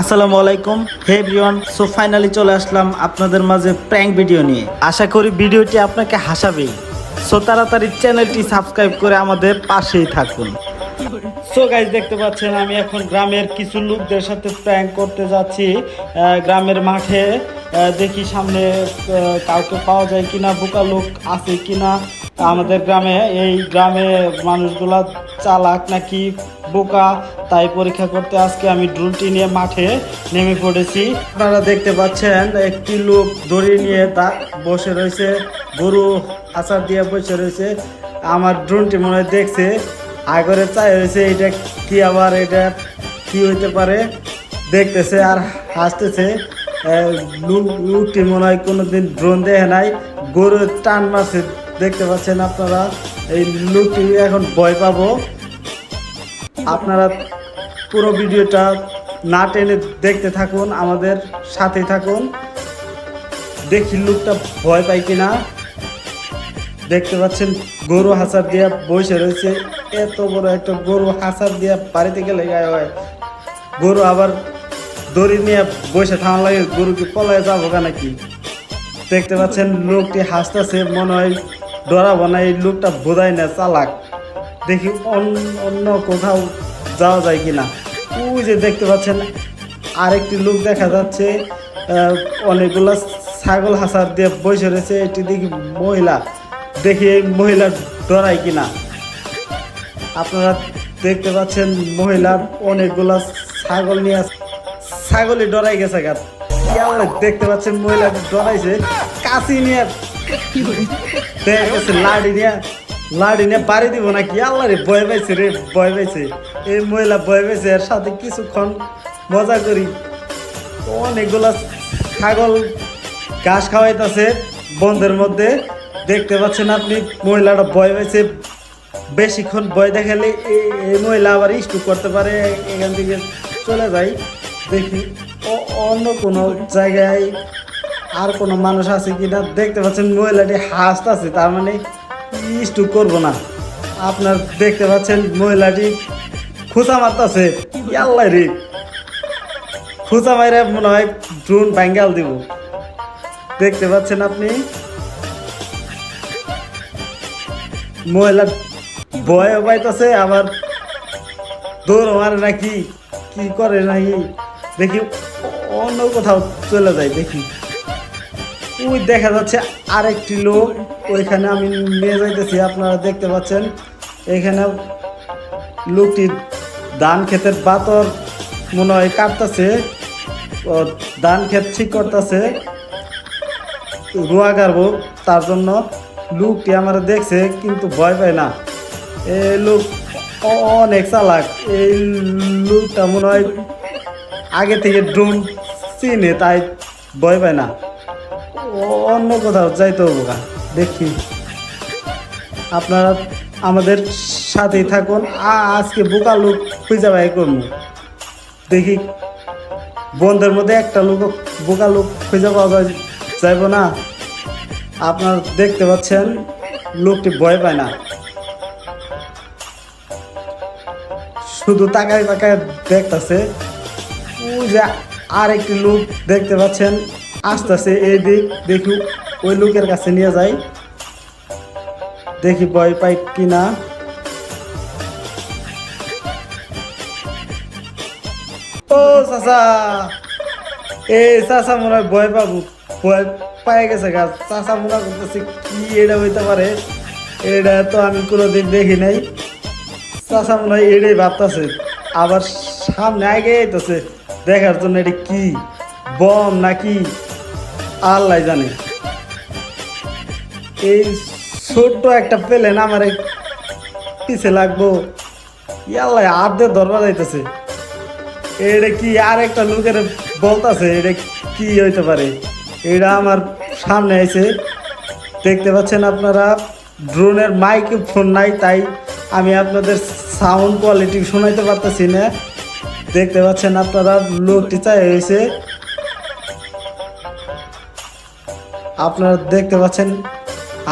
আসসালামু আলাইকুম। হে everyone so finally চলে আসলাম আপনাদের মাঝে প্র্যাঙ্ক ভিডিও নিয়ে। আশা করি ভিডিওটি আপনাকে হাসাবে। সো তাড়াতাড়ি চ্যানেলটি সাবস্ক্রাইব করে আমাদের পাশেই থাকুন। সো গাইজ দেখতে পাচ্ছেন, আমি এখন গ্রামের কিছু লোকদের সাথে প্র্যাঙ্ক করতে যাচ্ছি। গ্রামের মাঠে দেখি সামনে কাউকে পাওয়া যায় কিনা, বোকা লোক আছে কিনা। আমাদের গ্রামে, এই গ্রামে মানুষগুলা চালাক নাকি বোকা? তাই পরীক্ষা করতে আজকে আমি ড্রোনটি নিয়ে মাঠে নেমে পড়েছি। আপনারা দেখতে পাচ্ছেন, একটি লোক দড়ি নিয়ে তা বসে রয়েছে, গরু আচার দিয়ে বসে রয়েছে। আমার ড্রোনটি মনে হয় দেখছে, আগরে চাই হয়েছে এটা কি আবার, এটা কি হইতে পারে? দেখতেছে আর হাসতেছে। আহ, লু- লুকটি মনে হয় কোনোদিন ড্রোন দেখে নাই। গরু টান মারছে দেখতে পাচ্ছেন আপনারা? এই লুকটি এখন ভয় পাবো। আপনারা পুরো ভিডিওটা না টেনে দেখতে থাকুন আমাদের সাথে থাকুন। দেখি লুকটা ভয় পাই কিনা। দেখতে পাচ্ছেন গরু হাসার দিয়া বসে রয়েছে। এত বড় একটা গরু হাসার দিয়া বাড়িতে গেলে গায়ে হয়। গরু আবার দড়ি নিয়ে বসে থাকা লাগে গরু কি যাব গা নাকি? দেখতে পাচ্ছেন, লোকটি হাসতেছে, মনে হয় ডরাবো না এই লোকটা বোধায় না, চালাক। দেখি অন- অন্য কোথাও যাওয়া যায় কিনা। ওই যে দেখতে পাচ্ছেন, আরেকটি লোক দেখা যাচ্ছে অনেকগুলা ছাগল হাসার দিয়ে বসে রয়েছে, এটি দেখি মহিলা। দেখি এই মহিলা ডরায় কিনা। আপনারা দেখতে পাচ্ছেন মহিলা অনেকগুলা ছাগল নিয়ে ছাগলই ডরাই গেছে গা। ইয়াল্লা, দেখতে পাচ্ছেন মহিলা ডরাইছে? কাশি নিয়ে লাড়ি নিয়ে লাড়ি নিয়ে বাড়ি দিব নাকি? আল্লাহ রে ভয় পাইছে রে ভয় পাইছে। এই মহিলা ভয় পাইছে এর সাথে কিছুক্ষণ মজা করি। অনেকগুলা ছাগল ঘাস খাওয়াইতেছে বন্ধের মধ্যে। দেখতে পাচ্ছেন আপনি মহিলাটা ভয় পাইছে। বেশিক্ষণ ভয় দেখালে এই মহিলা আবার স্টুক করতে পারে এখান থেকে চলে যাই দেখি। অন্য কোনো জায়গায় আর কোনো মানুষ আছে কিনা দেখতে পাচ্ছেন, মহিলাটি হাসতেছে, তার মানে স্টুক করব না। আপনার দেখতে পাচ্ছেন, মহিলাটি খুঁচা মারতেছে। আল্লাহ রে। খুঁচা মাইরে মনে হয় ড্রোন ব্যাঙ্গাল দিব। দেখতে পাচ্ছেন আপনি? মহিলা ভয় পাইতেছে, আবার দৌড় মারে নাকি? কি করে নাকি? দেখি, অন্য কোথাও চলে যায় দেখি। ওই দেখা যাচ্ছে আরেকটি লোক, ওইখানে আমি নিয়ে যাইতেছি, আপনারা দেখতে পাচ্ছেন। এখানে লোকটি ধান ক্ষেতের বাতর মনে হয় কাটতেছে, ও ধান ক্ষেত ঠিক করতেছে, রোয়া গাড়বো, তার জন্য লোকটি আমার দেখছে, কিন্তু ভয় পায় না। এই লোক অনেক চালাক, এই লোকটা মনে হয় আগে থেকে ড্রোন চিনে, তাই ভয় পায় না। অন্য কোথাও যাইতে হব। দেখি। আপনারা আমাদের সাথেই থাকুন আজকে বোকা লোক খুঁজে বাই করব। দেখি, বন্ধের মধ্যে একটা লোক বোকা লোক খুঁজে পাওয়া যাইব না। আপনারা দেখতে পাচ্ছেন, লোকটি ভয় পায় না। শুধু তাকায় তাকায় দেখতেছে যে আর একটি লোক দেখতে পাচ্ছেন। আসতেছে এই দিক দেখি ওই লোকের কাছে নিয়ে যাই। দেখি ভয় পাই কিনা। ও চাচা এই চাচা মনে হয় ভয় পাবো। ভয় পাই গেছে গা। চাচা মনে করতেছে কি এটা হইতে পারে? এটা তো আমি কোনোদিন দেখি নাই। চাচা মনে হয় এটাই ভাবতেছে। আবার সামনে আগে আইতেছে। দেখার জন্য এটা কি? বম নাকি? আল্লাহ জানে। এই ছোট্ট একটা প্লেন আমার পিছে লাগবো। হাত দিয়ে ধরবা যাইতেছে। এটা কি আর একটা লোকের বলতাছে? এটা কি হইতে পারে? এটা আমার সামনে এসে দেখতে পাচ্ছেন আপনারা, ড্রোনের মাইকে ফোন নাই, তাই আমি আপনাদের সাউন্ড কোয়ালিটি শোনাইতে পারতেছি না। দেখতে পাচ্ছেন আপনারা, লোকটি চাই হয়েছে। আপনারা দেখতে পাচ্ছেন,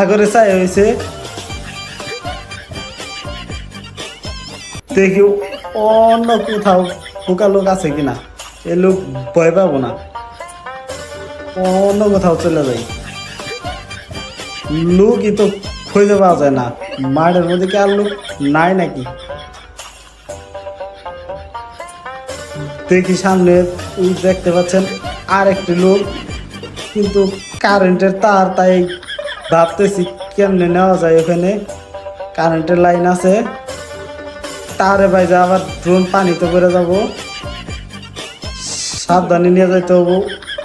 আগরে চাই হয়েছে। দেখি অন্য কোথাও পোকা লোক আছে কিনা। এ লোক ভয় পাবো না। অন্য কোথাও চলে যাই। লোকই তো খুঁজে পাওয়া যায় না। মাঠের মধ্যে কি আর লোক নাই নাকি? দেখি সামনে দেখতে পাচ্ছেন আর একটি লোক। কিন্তু কারেন্টের তার তাই ভাবতেছি কেমনে নেওয়া যায় ওখানে। কারেন্টের লাইন আছে। তারে বাইজা আবার ড্রোন পানিতে করে যাব। সাবধানে নিয়ে যাইতে হব।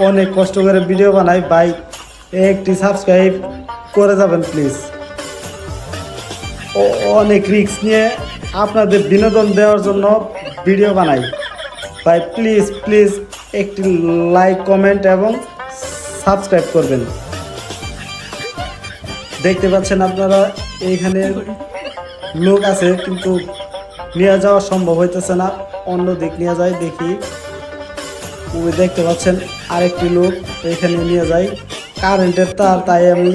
অনেক কষ্ট করে ভিডিও বানাই। ভাই, একটি সাবস্ক্রাইব করে যাবেন প্লিজ অনেক রিস্ক নিয়ে আপনাদের বিনোদন দেওয়ার জন্য ভিডিও বানাই। ভাই প্লিজ প্লিজ একটি লাইক কমেন্ট এবং সাবস্ক্রাইব করবেন। দেখতে পাচ্ছেন আপনারা এইখানে লোক আছে, কিন্তু নিয়ে যাওয়া সম্ভব হইতেছে না। অন্য দিক নিয়ে যায় দেখি। ওই দেখতে পাচ্ছেন, আরেকটি লোক এখানে নিয়ে যায় কারেন্টের তার, তাই আমি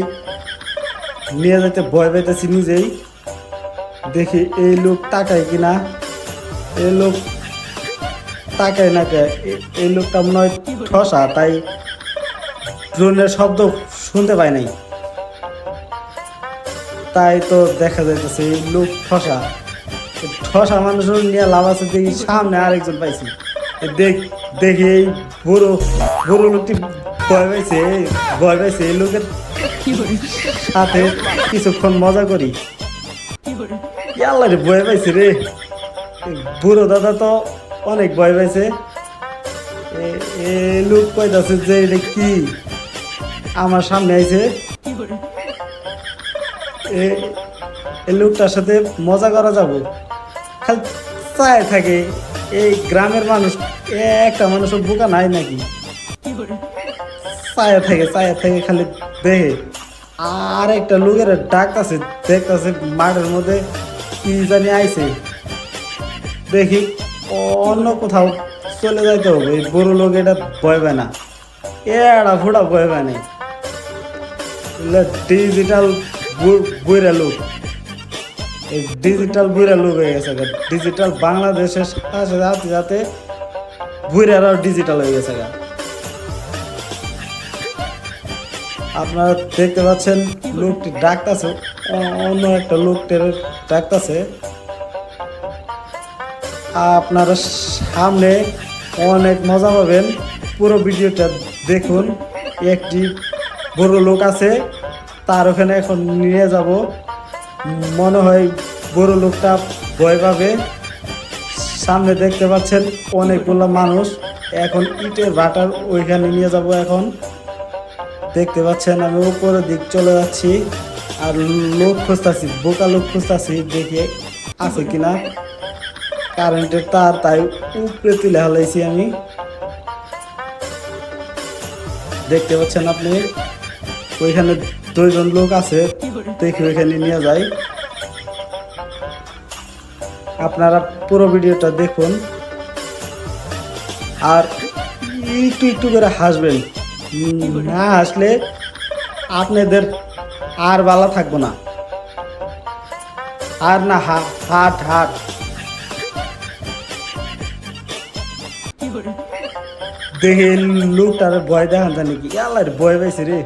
নিয়ে যেতে ভয় পাইতেছি নিজেই। দেখি, এই লোক তাকায় কিনা? এই লোক তাকায় না কে? এই লোকটা মনে হয় ঠসা তাই ড্রোনের শব্দ শুনতে পাই নাই। তাই তো দেখা যাইতেছে এই লোক ঠসা। ঠসা মানুষ নিয়ে লাভ আছে দেখি সামনে আরেকজন পাইছি। দেখ দেখি এই বুড়ো বুড়ো লোকটি ভয় পাইছে ভয় পাইছে এই লোকের সাথে কিছুক্ষণ মজা করি। আল্লাহ রে ভয় পাইছে রে। বুড়ো দাদা তো অনেক ভয় পাইছে। এ- লোক কইতাছে যে এটা কি? আমার সামনে আইছে। এ- লোকটার সাথে মজা করা যাব। খালি চায় থাকে, এই গ্রামের মানুষ একটা মানুষের বোকা নাই নাকি? চায়া থাকে চায়া থাকে খালি দেখে। আর একটা লোকের ডাকতেছে, দেখতেছে মাঠের মধ্যে কি জানি আইছে। দেখি। অন্য কোথাও চলে যাইতে হবে। এই বড় লোক এটা পায় না। এড়া ফোড়া ভয় পায় নাই ডিজিটাল বইরা লোক। এই ডিজিটাল বইরা লোক হয়ে গেছে ডিজিটাল বাংলাদেশের সাথে সাথে সাথে বইরারাও ডিজিটাল হয়ে গেছে আপনারা দেখতে পাচ্ছেন লোকটি ডাকতেছে। অন্য একটা লোকটির ডাকতেছে। আপনারা সামনে অনেক মজা পাবেন। পুরো ভিডিওটা দেখুন। একটি বড় লোক আছে, তার ওখানে এখন নিয়ে যাব। মনে হয় বড় লোকটা ভয় পাবে। সামনে দেখতে পাচ্ছেন অনেকগুলো মানুষ। এখন ইটের ভাটার ওইখানে নিয়ে যাব এখন। দেখতে পাচ্ছেন আমি উপরের দিক চলে যাচ্ছি। আর লোক খুঁজতেছি, বোকা লোক খুঁজতেছি, দেখে আছে কিনা। কারেন্টের তার তাই উপরে তুলে হালাইছি আমি। দেখতে পাচ্ছেন আপনি? ওইখানে দুইজন লোক আছে, দেখি ওইখানে নিয়ে যাই। আপনারা পুরো ভিডিওটা দেখুন। আর একটু একটু করে হাসবেন। না হাসলে আপনাদের আর ভালো থাকব না। আর না হাট হাট। দেখে লোকটার ভয় দেখান জানি কি। আল্লাহ ভয় পাইছে রে।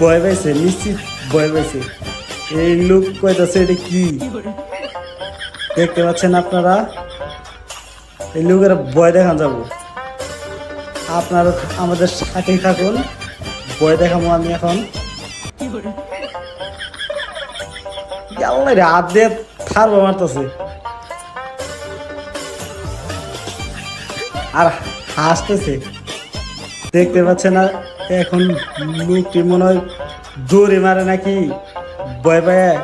ভয় পাইছে নিশ্চিত ভয় পাইছে। এই লোক কইতাছে এটা কি? দেখতে পাচ্ছেন আপনারা? এই লোকের ভয় দেখান যাব। আপনারা আমাদের সাথেই থাকুন। ভয় দেখাবো আমি এখন। আল্লাহ রে হাত দিয়ে থারবো মারতেছে। আর হাসতেছে। দেখতে পাচ্ছে না, এখন লোকটি মনে হয় দৌড়ে মারে নাকি, ভয় পায়।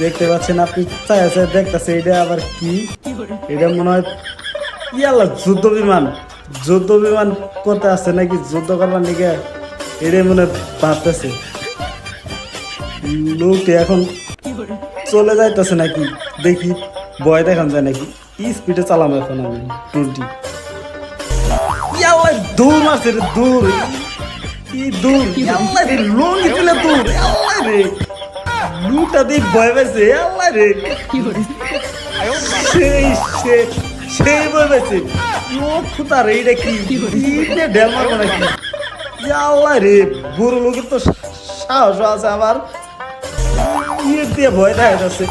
দেখতে পাচ্ছেন আপনি চাই আছে দেখতেছে, এটা আবার কি? এটা মনে হয় ইয়াল্লা যুদ্ধ বিমান। যুদ্ধ বিমান করতে আসছে নাকি, যুদ্ধ করবার নাকি এটাই মনে ভাবতেছে। লোকটি এখন চলে যাইতেছে নাকি, দেখি, ভয় দেখান যায় নাকি। স্পিডে চালাম এখন আমি, টোয়েন্টি। ইয়াল্লা মারছে রে দূর কি দূর ইয়াল্লা রে লঙ্গি তুলে দূর ইয়াল্লা রে। লুটা দিয়ে ভয় পেয়েছে ইয়াল্লা রে। সেই, সে, সেই ভয় পেয়েছে। ও খুতা রে, এটা কি? ইটে ঢেল মারবো নাকি? ইয়াল্লা রে বুড়ো লোকের তো সাহস আছে আবার ইট দিয়ে ভয় দেখা যাচ্ছে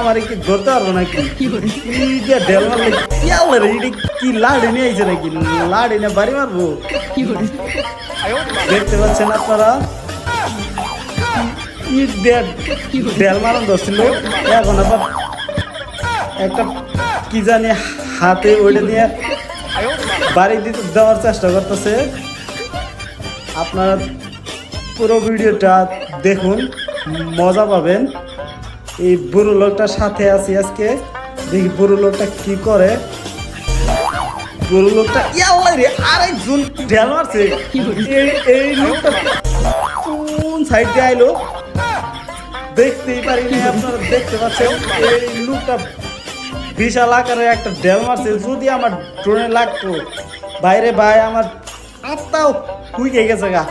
আমার কি ধরতে পারব নাকি? এটা কি লাড়ি নিয়ে আইছে নাকি? লাড়ি না বাড়ি মারবো? দেখতে পাচ্ছেন আপনারা? ইট একটা কি জানি হাতে ওইটা দিয়ে বাড়ি দিতে দেওয়ার চেষ্টা করতেছে। আপনারা পুরো ভিডিওটা দেখুন, মজা পাবেন। এই বুড়ো লোকটার সাথে আছি আজকে। দেখি বুড়ো লোকটা কি করে? বুড়ো লোকটা ইয়াল্লা রে আরেকজন ঢেল মারছে। এই লোকটা কোন সাইড দিয়ে আইলো? দেখতেই পারিনি আপনারা, দেখতে পাচ্ছেন? এই লোকটা বিশাল আকারের একটা ঢেল মারছে। যদি আমার ড্রোনে লাগতো, বাইরে ভাই, আমার আত্মাও হুইকে গেছে গা।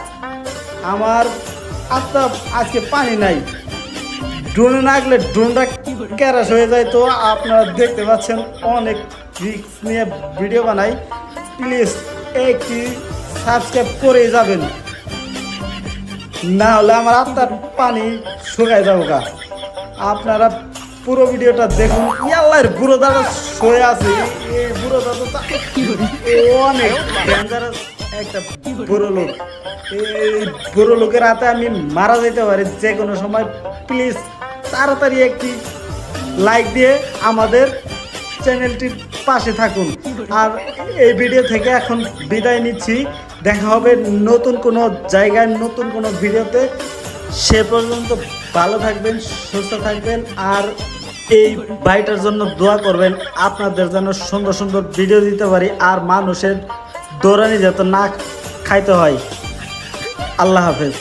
আমার আত্মা আজকে পানি নাই। ড্রোনে না গেলে ড্রোনটা ক্যারাস হয়ে যায় তো আপনারা দেখতে পাচ্ছেন অনেক রিক্স নিয়ে ভিডিও বানাই। প্লিজ একটি সাবস্ক্রাইব করে যাবেন। না হলে আমার আত্মার পানি শুকায় যাব গা। আপনারা পুরো ভিডিওটা দেখুন। ইয়াল্লার বুড়ো দাদা শুয়ে আছে। এই বুড়ো দাদা অনেক ডেঞ্জারাস একটা বুড়ো লোক। এই বুড়ো লোকের হাতে আমি মারা যেতে পারি যে কোনো সময়। প্লিজ তাড়াতাড়ি একটি লাইক দিয়ে আমাদের চ্যানেলটির পাশে থাকুন। আর এই ভিডিও থেকে এখন বিদায় নিচ্ছি। দেখা হবে নতুন কোনো জায়গায়, নতুন কোনো ভিডিওতে। সে পর্যন্ত ভালো থাকবেন, সুস্থ থাকবেন। আর এই বাড়িটার জন্য দোয়া করবেন, আপনাদের যেন সুন্দর সুন্দর ভিডিও দিতে পারি আর মানুষের দৌড়ানি যাতে না খাইতে হয়। আল্লাহ হাফেজ।